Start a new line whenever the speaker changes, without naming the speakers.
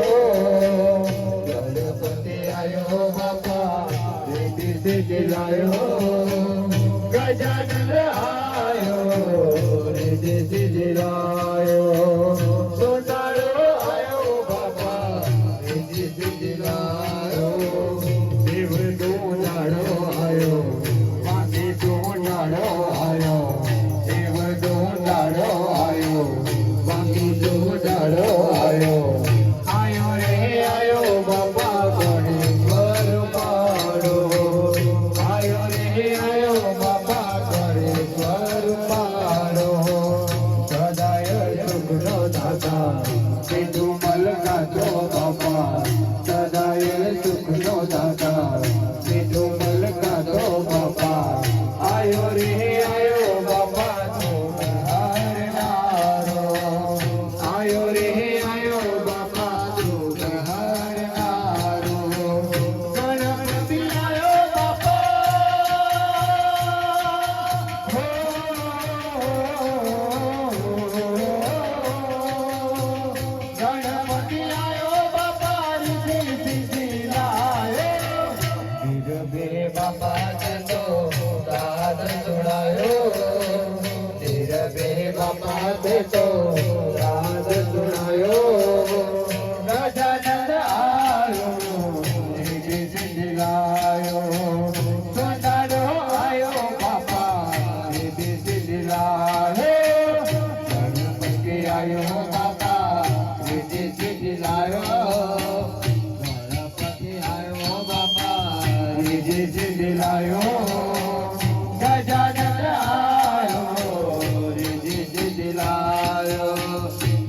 આવ્યો ગણપતિ આવ્યો બાપા રિદ્ધિ લાયો ગજાનંદ આવ્યો રિદ્ધિ લાયો સોનાળો આવ્યો બાપા રિદ્ધિ લાયો દેવ દોનાળો આવ્યો માની દોનાળો આવ્યો દેવ દોનાળો દાદા કીધું મલકા જો બાપા Tchau. Jaya